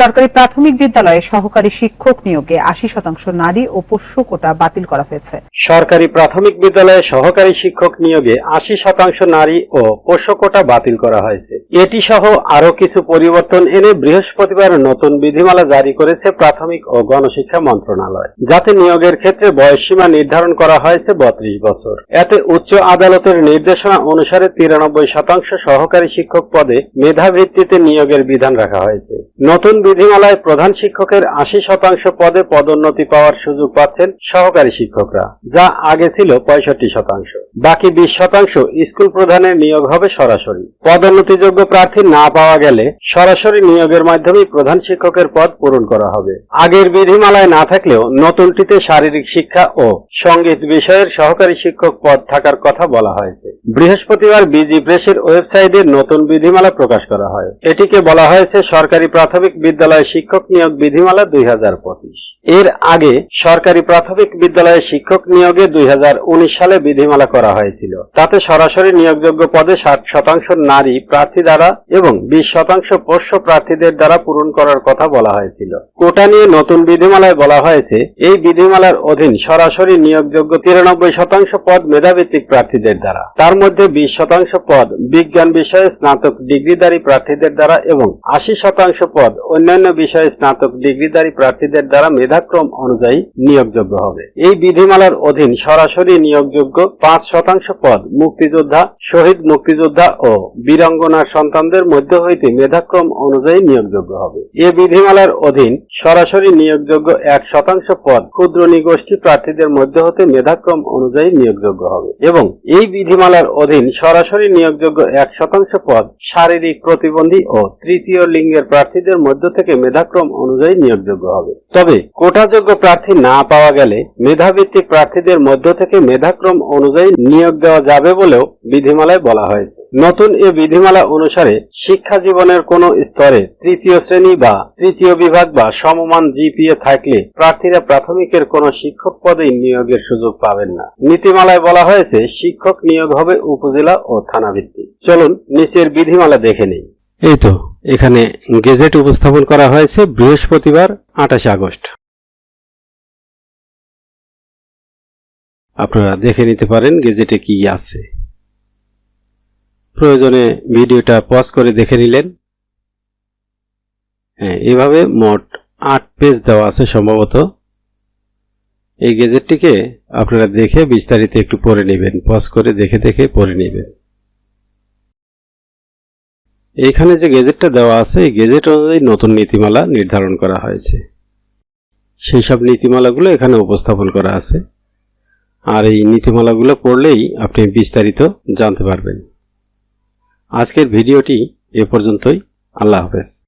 সরকারি প্রাথমিক বিদ্যালয়ে সহকারী শিক্ষক নিয়োগে আশি শতাংশ নারী ও পোষ্য কোটা বাতিল করা হয়েছে। সরকারি প্রাথমিক বিদ্যালয়ে সহকারী শিক্ষক নিয়োগে আশি শতাংশ নারী ও পোষ্য কোটা বাতিল করা হয়েছে। এটি সহ আরও কিছু পরিবর্তন এনে বৃহস্পতিবার নতুন বিধিমালা জারি করেছে প্রাথমিক ও গণশিক্ষা মন্ত্রণালয়। যাতে নিয়োগের ক্ষেত্রে বয়সসীমা নির্ধারণ করা হয়েছে বত্রিশ বছর। এতে উচ্চ আদালতের নির্দেশনা অনুসারে তিরানব্বই শতাংশ সহকারী শিক্ষক পদে মেধাভিত্তিতে নিয়োগের বিধান রাখা হয়েছে। নতুন বিধিমালায় প্রধান শিক্ষকের আশি শতাংশ পদে পদোন্নতি পাওয়ার সুযোগ পাচ্ছেন সহকারী শিক্ষকরা, যা আগে ছিল পঁয়ষট্টি শতাংশ। বাকি বিশ শতাংশ স্কুল প্রধানের নিয়োগ হবে সরাসরি। পদোন্নতিযোগ্য প্রার্থী না পাওয়া গেলে সরাসরি নিয়োগের মাধ্যমেই প্রধান শিক্ষকের পদ পূরণ করা হবে। আগের বিধিমালায় না থাকলেও নতুনটিতে শারীরিক শিক্ষা ও সংগীত বিষয়ের সহকারী শিক্ষক পদ থাকার কথা বলা হয়েছে। বৃহস্পতিবার বিজি প্রেসের ওয়েবসাইটে নতুন বিধিমালা প্রকাশ করা হয়। এটিকে বলা হয়েছে সরকারি প্রাথমিক বিদ্যালয় শিক্ষক নিয়োগ বিধিমালা দুই হাজার পঁচিশ। এর আগে সরকারি প্রাথমিক বিদ্যালয়ে শিক্ষক নিয়োগে দুই সালে বিধিমালা করা হয়েছিল। তাতে সরাসরি নিয়োগযোগ্য পদে ষাট শতাংশ নারী প্রার্থী দ্বারা এবং বিশ শতাংশ পোষ্য প্রার্থীদের দ্বারা পূরণ করার কথা বলা হয়েছিল। কোটা নিয়ে নতুন বিধিমালায় বলা হয়েছে, এই বিধিমালার অধীন সরাসরি নিয়োগযোগ্য তিরানব্বই শতাংশ পদ মেধাভিত্তিক প্রার্থীদের দ্বারা। তার মধ্যে বিশ শতাংশ পদ বিজ্ঞান বিষয়ে স্নাতক ডিগ্রিধারী প্রার্থীদের দ্বারা এবং আশি শতাংশ পদ অন্যান্য বিষয়ে স্নাতক ডিগ্রিধারী প্রার্থীদের দ্বারা মেধাক্রম অনুযায়ী নিয়োগযোগ্য হবে। এই বিধিমালার অধীন সরাসরি নিয়োগযোগ্য পাঁচ শতাংশ পদ মুক্তিযোদ্ধা, শহীদ মুক্তিযোদ্ধা ও বীরাঙ্গনার সন্তানদের মধ্য হইতে মেধাক্রম অনুযায়ী নিয়োগযোগ্য হবে। এ বিধিমালার অধীন সরাসরি নিয়োগযোগ্য এক শতাংশ পদ ক্ষুদ্র নিগোষ্ঠী প্রার্থীদের মধ্য হতে মেধাক্রম অনুযায়ী নিয়োগযোগ্য হবে এবং এই বিধিমালার অধীন সরাসরি নিয়োগযোগ্য এক শতাংশ পদ শারীরিক প্রতিবন্ধী ও তৃতীয় লিঙ্গের প্রার্থীদের মধ্য থেকে মেধাক্রম অনুযায়ী নিয়োগযোগ্য হবে। তবে কোটাযোগ্য প্রার্থী না পাওয়া গেলে মেধাভিত্তিক প্রার্থীদের মধ্য থেকে মেধাক্রম অনুযায়ী নিয়োগ দেওয়া যাবে বলেও বিধিমালায় বলা হয়েছে। নতুন এ বিধিমালা অনুসারে শিক্ষা জীবনের কোন স্তরে তৃতীয় শ্রেণি বা তৃতীয় বিভাগ বা সমমান জিপিএ থাকলে প্রার্থীরা প্রাথমিকের কোন শিক্ষক পদেই নিয়োগের সুযোগ পাবেন না। নীতিমালায় বলা হয়েছে, শিক্ষক নিয়োগ হবে উপজেলা ও থানা ভিত্তিক চলুন নিচের বিধিমালা দেখে নেই। এই তো, এখানে গেজেট উপস্থাপন করা হয়েছে বৃহস্পতিবার, আঠাশে আগস্ট। আপনারা দেখে নিতে পারেন, গেজেটে কি আছে। প্রয়োজনে ভিডিওটা পজ করে দেখে নিলেন। হ্যাঁ এভাবে মোট আট পেজ দেওয়া আছে সম্ভবত। এই গেজেটটিকে আপনারা দেখে বিস্তারিত একটু পড়ে নেবেন পজ করে দেখে দেখে পড়ে নেবেন। এইখানে যে গেজেটটা দেওয়া আছে, এই গেজেট অনুযায়ী নতুন নীতিমালা নির্ধারণ করা হয়েছে। সেই সব নীতিমালাগুলো এখানে উপস্থাপন করা আছে। আর এই নীতিমালাগুলো পড়লেই আপনি বিস্তারিত জানতে পারবেন। আজকের ভিডিওটি এ পর্যন্তই। আল্লাহ হাফেজ।